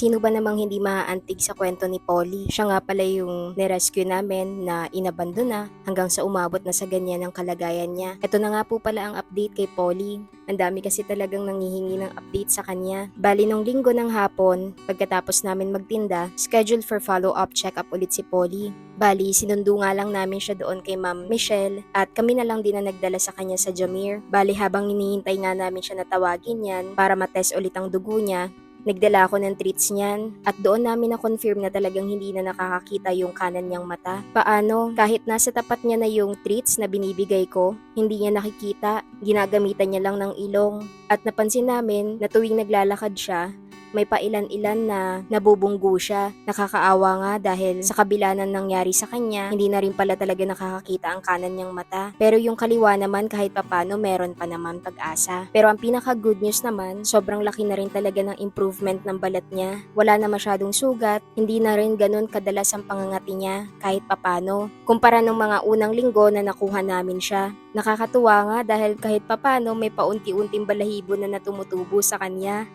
Sino ba namang hindi maaantig sa kwento ni Polly? Siya nga pala yung nirescue namin na inabandona hanggang sa umabot na sa ganyan ang kalagayan niya. Ito na nga po pala ang update kay Polly. Ang dami kasi talagang nangihingi ng update sa kanya. Bali nung linggo ng hapon, pagkatapos namin magtinda, scheduled for follow-up check-up ulit si Polly. Bali, sinundo nga lang namin siya doon kay Ma'am Michelle at kami na lang din na nagdala sa kanya sa Jamir. Bali, habang hinihintay nga namin siya na tawagin yan para matest ulit ang dugo niya, Nagdala ako ng treats niyan at doon namin na-confirm na talagang hindi na nakakakita yung kanan niyang mata. Paano? Kahit nasa tapat niya na yung treats na binibigay ko, hindi niya nakikita, ginagamitan niya lang ng ilong. At napansin namin na tuwing naglalakad siya, may pailan-ilan na nabubunggo siya. Nakakaawa nga dahil sa kabila ng nangyari sa kanya, hindi na rin pala talaga nakakakita ang kanan niyang mata. Pero yung kaliwa naman kahit papano meron pa naman pag-asa. Pero ang pinaka good news naman, sobrang laki na rin talaga ng improvement ng balat niya. Wala na masyadong sugat, hindi na rin ganun kadalas ang pangangati niya kahit papano. Kumpara nung mga unang linggo na nakuha namin siya. Nakakatuwa nga dahil kahit papano may paunti-unting balahibo na natumutubo sa kanya.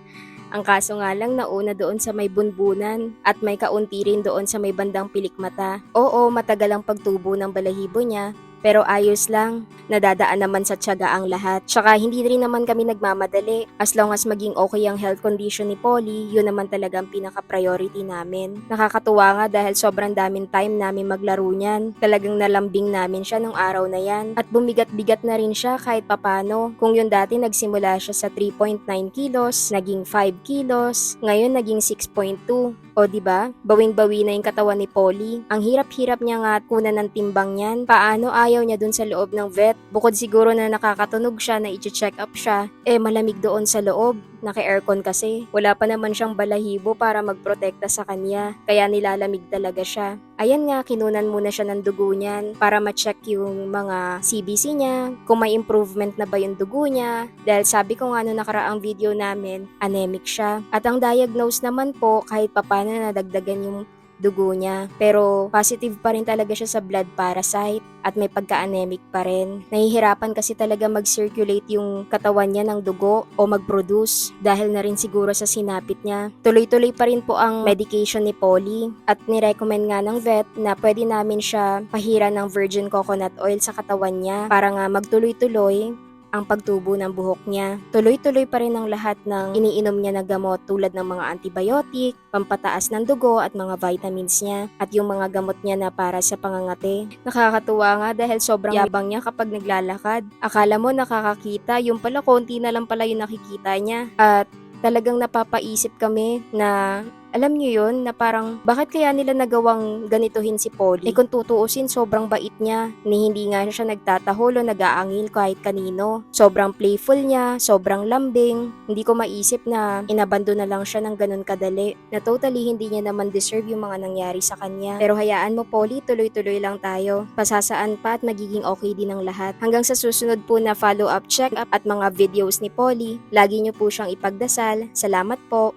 Ang kaso nga lang nauna doon sa may bunbunan at may kaunti rin doon sa may bandang pilikmata. Oo, matagal ang pagtubo ng balahibo niya, pero ayos lang. Nadadaan naman sa tiyaga ang lahat. Tsaka hindi rin naman kami nagmamadali. As long as maging okay ang health condition ni Polly, yun naman talaga ang pinaka-priority namin. Nakakatuwa nga dahil sobrang daming time namin maglaro niyan. Talagang nalambing namin siya nung araw na yan. At bumigat-bigat na rin siya kahit papano. Kung yun dati nagsimula siya sa 3.9 kilos, naging 5 kilos, ngayon naging 6.2. O di ba? Bawing-bawi na yung katawan ni Polly. Ang hirap-hirap niya nga at kunan ng timbang niyan. Paano ayaw niya dun sa loob ng vet? Bukod siguro na nakakatunog siya na i-check up siya, eh malamig doon sa loob. Naka-aircon kasi. Wala pa naman siyang balahibo para magprotekta sa kanya. Kaya nilalamig talaga siya. Ayan nga, kinunan muna siya ng dugo niyan para ma-check yung mga CBC niya, kung may improvement na ba yung dugo niya. Dahil sabi ko nga no nakaraang video namin, anemic siya. At ang diagnose naman po, kahit papano nadagdagan yung dugo niya. Pero positive pa rin talaga siya sa blood parasite at may pagka-anemic pa rin. Nahihirapan kasi talaga mag-circulate yung katawan niya ng dugo o mag-produce dahil na rin siguro sa sinapit niya. Tuloy-tuloy pa rin po ang medication ni Polly at nirecommend nga ng vet na pwede namin siya pahira ng virgin coconut oil sa katawan niya para nga magtuloy-tuloy ang pagtubo ng buhok niya. Tuloy-tuloy pa rin ang lahat ng iniinom niya na gamot tulad ng mga antibiotic, pampataas ng dugo at mga vitamins niya at yung mga gamot niya na para sa pangangati. Nakakatuwa nga dahil sobrang yabang niya kapag naglalakad. Akala mo nakakakita, yung pala konti na lang pala yung nakikita niya. At talagang napapaisip kami na alam niyo yun na parang bakit kaya nila nagawang ganituhin si Polly? Eh kung tutuusin sobrang bait niya. Ni hindi nga siya nagtatahol o nag-aangil kahit kanino. Sobrang playful niya, sobrang lambing. Hindi ko maisip na inabando na lang siya ng ganun kadali. Na totally hindi niya naman deserve yung mga nangyari sa kanya. Pero hayaan mo Polly, tuloy-tuloy lang tayo. Pasasaan pa at magiging okay din ang lahat. Hanggang sa susunod po na follow-up check-up at mga videos ni Polly, lagi niyo po siyang ipagdasal. Salamat po.